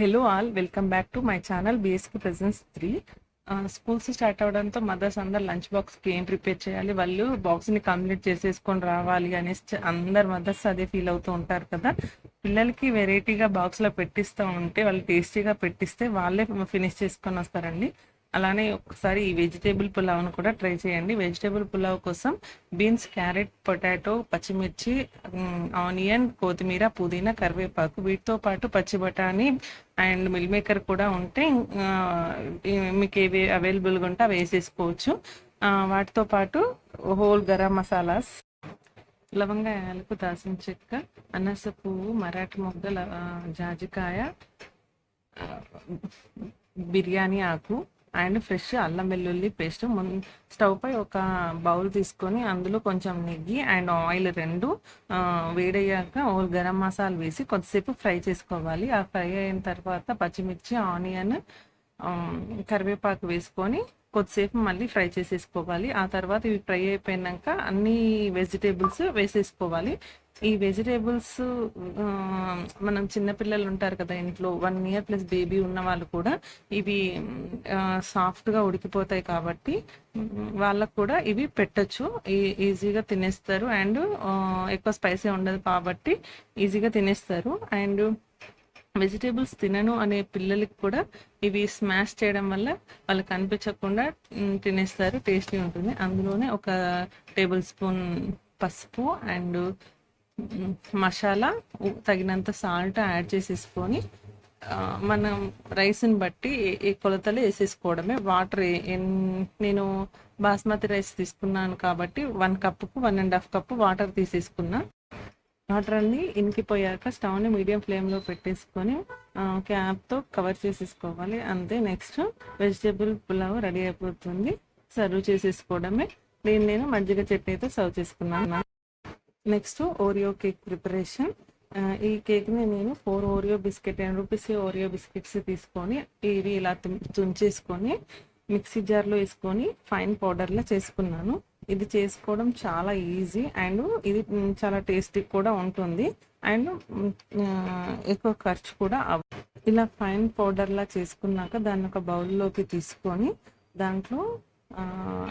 Hello all welcome back to my channel బిఎస్కి ప్రజెన్స్ three schools start అవడంతో mothers అందరు lunch బాక్స్కి ఏం ప్రిపేర్ చేయాలి? వాళ్ళు బాక్స్ని కంప్లీట్ చేసేసుకొని రావాలి అనేసి అందరు మదర్స్ అదే ఫీల్ అవుతూ ఉంటారు కదా? పిల్లలకి వెరైటీగా బాక్స్లో పెట్టిస్తూ ఉంటే వాళ్ళు టేస్టీగా పెట్టిస్తే వాళ్ళే ఫినిష్ చేసుకొని వస్తారండి. అలానే ఒకసారి ఈ వెజిటేబుల్ పులావ్ను కూడా ట్రై చేయండి. వెజిటేబుల్ పులావ్ కోసం బీన్స్ క్యారెట్ పొటాటో పచ్చిమిర్చి ఆనియన్ కొత్తిమీర పుదీనా కరివేపాకు వీటితో పాటు పచ్చి బఠానీ అండ్ మిల్ మేకర్ కూడా ఉంటే మీకు ఏవి అవైలబుల్గా ఉంటే అవి వేసేసుకోవచ్చు. వాటితో పాటు హోల్ గరం మసాలాస్ లవంగ యాలకు దాసిన చెక్క అనస పువ్వు మరాఠీ మొగ్గ ల- జాజికాయ బిర్యానీ ఆకు అండ్ ఫ్రెష్ అల్లం వెల్లుల్లి పేస్ట్. స్టవ్ పై ఒక బౌల్ తీసుకొని అందులో కొంచెం నెయ్యి అండ్ ఆయిల్ రెండు వేడయ్యాక ఓ గరం మసాలా వేసి కొద్దిసేపు ఫ్రై చేసుకోవాలి. ఆ ఫ్రై అయిన తర్వాత పచ్చిమిర్చి ఆనియన్ కరివేపాకు వేసుకొని కొద్దిసేపు మళ్ళీ ఫ్రై చేసేసుకోవాలి. ఆ తర్వాత ఇవి ఫ్రై అయిపోయినాక అన్ని వెజిటేబుల్స్ వేసేసుకోవాలి. ఈ వెజిటేబుల్స్ మనం చిన్నపిల్లలు ఉంటారు కదా ఇంట్లో వన్ ఇయర్ ప్లస్ బేబీ ఉన్న వాళ్ళు కూడా ఇవి సాఫ్ట్గా ఉడికిపోతాయి కాబట్టి వాళ్ళకు కూడా ఇవి పెట్టచ్చు. ఈజీగా తినేస్తారు. అండ్ ఎక్కువ స్పైసీ ఉండదు కాబట్టి ఈజీగా తినేస్తారు. అండ్ వెజిటేబుల్స్ తినను అనే పిల్లలకి కూడా ఇవి స్మాష్ చేయడం వల్ల వాళ్ళకి కనిపించకుండా తినేస్తారు. టేస్టీ ఉంటుంది. అందులోనే ఒక టేబుల్ స్పూన్ పసుపు అండ్ మసాలా తగినంత సాల్ట్ యాడ్ చేసేసుకొని మనం రైస్ని బట్టి ఏ- కొలతలు వేసేసుకోవడమే. వాటర్ నేను బాస్మతి రైస్ తీసుకున్నాను కాబట్టి one కప్పుకు one and half cup water తీసేసుకున్నా. Water అన్ని ఇనికిపోయాక స్టవ్ని మీడియం ఫ్లేమ్లో పెట్టేసుకొని క్యాప్తో కవర్ చేసేసుకోవాలి. అంతే నెక్స్ట్ వెజిటేబుల్ పులావ్ రెడీ అయిపోతుంది. సర్వ్ చేసేసుకోవడమే. దీన్ని నేను మజ్జిగ చట్నీతో సర్వ్ చేసుకున్నాను. నెక్స్ట్ ఓరియో కేక్ ప్రిపరేషన్ ఈ కేక్ని నేను four Oreo biscuit ten rupees Oreo biscuits తీసుకొని ఇవి ఇలా తుంచేసుకొని మిక్సీ జార్లో వేసుకొని ఫైన్ పౌడర్లా చేసుకున్నాను. ఇది చేసుకోవడం చాలా ఈజీ అండ్ ఇది చాలా టేస్టీ కూడా ఉంటుంది. అండ్ ఎక్కువ ఖర్చు కూడా అవ ఇలా ఫైన్ పౌడర్లా చేసుకున్నాక దాన్ని ఒక బౌల్లోకి తీసుకొని దాంట్లో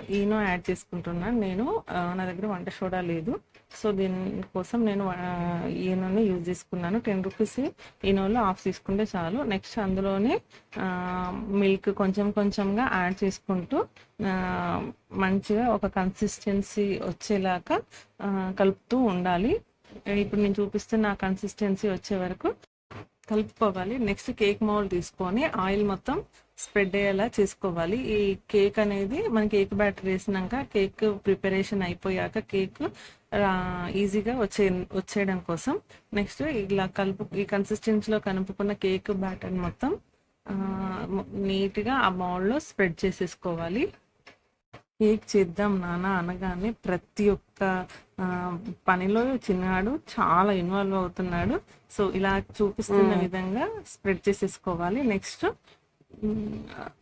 ఈనో యాడ్ చేసుకుంటున్నాను నేను నా దగ్గర వంట సోడా లేదు. సో దీనికోసం నేను ఆ, ఈనోని యూజ్ చేసుకున్నాను. టెన్ రూపీస్ ఈనోలో ఆఫ్ తీసుకుంటే చాలు. నెక్స్ట్ అందులోనే మిల్క్ కొంచెం కొంచెంగా యాడ్ చేసుకుంటూ మంచిగా ఒక కన్సిస్టెన్సీ వచ్చేలాగా కలుపుతూ ఉండాలి. ఇప్పుడు నేను చూపిస్తున్న కన్సిస్టెన్సీ వచ్చే వరకు కలుపుకోవాలి. నెక్స్ట్ కేక్ మౌల్ తీసుకొని ఆయిల్ మొత్తం స్ప్రెడ్ అయ్యేలా చేసుకోవాలి. ఈ కేక్ అనేది మన కేక్ బ్యాటర్ వేసినాక కేక్ ప్రిపరేషన్ అయిపోయాక కేక్ ఈజీగా వచ్చే వచ్చేయడం కోసం నెక్స్ట్ ఇలా కలుపు ఈ కన్సిస్టెన్సీలో కలుపుకున్న కేక్ బ్యాటర్ మొత్తం నీట్గా ఆ బౌల్లో స్ప్రెడ్ చేసేసుకోవాలి. కేక్ చేద్దాం నాన్న అనగానే ప్రతి ఒక్క ఆ, పనిలో చిన్నాడు చాలా ఇన్వాల్వ్ అవుతున్నాడు. సో ఇలా చూపిస్తున్న విధంగా స్ప్రెడ్ చేసేసుకోవాలి. నెక్స్ట్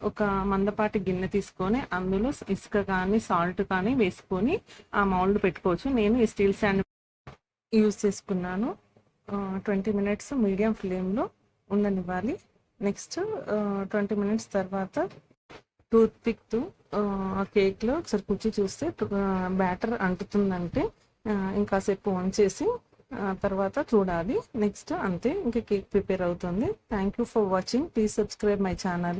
ఒక మందపాటి గిన్నె తీసుకొని అందులో ఇసుక కానీ సాల్ట్ కానీ వేసుకొని ఆ మౌల్డ్ పెట్టుకోవచ్చు. నేను ఈ స్టీల్ స్టాండ్ యూజ్ చేసుకున్నాను. ట్వంటీ మినిట్స్ మీడియం ఫ్లేమ్లో ఉండనివ్వాలి. నెక్స్ట్ ట్వంటీ మినిట్స్ తర్వాత టూత్ పిక్తో ఆ కేక్లో ఒకసారి కుచ్చి చూస్తే బ్యాటర్ అంటుతుందంటే ఇంకాసేపు ఆన్ చేసి తర్వాత చూడాలి. నెక్స్ట్ అంతే ఇంకా కేక్ ప్రిపేర్ అవుతుంది. Thank you for watching. Please subscribe my channel.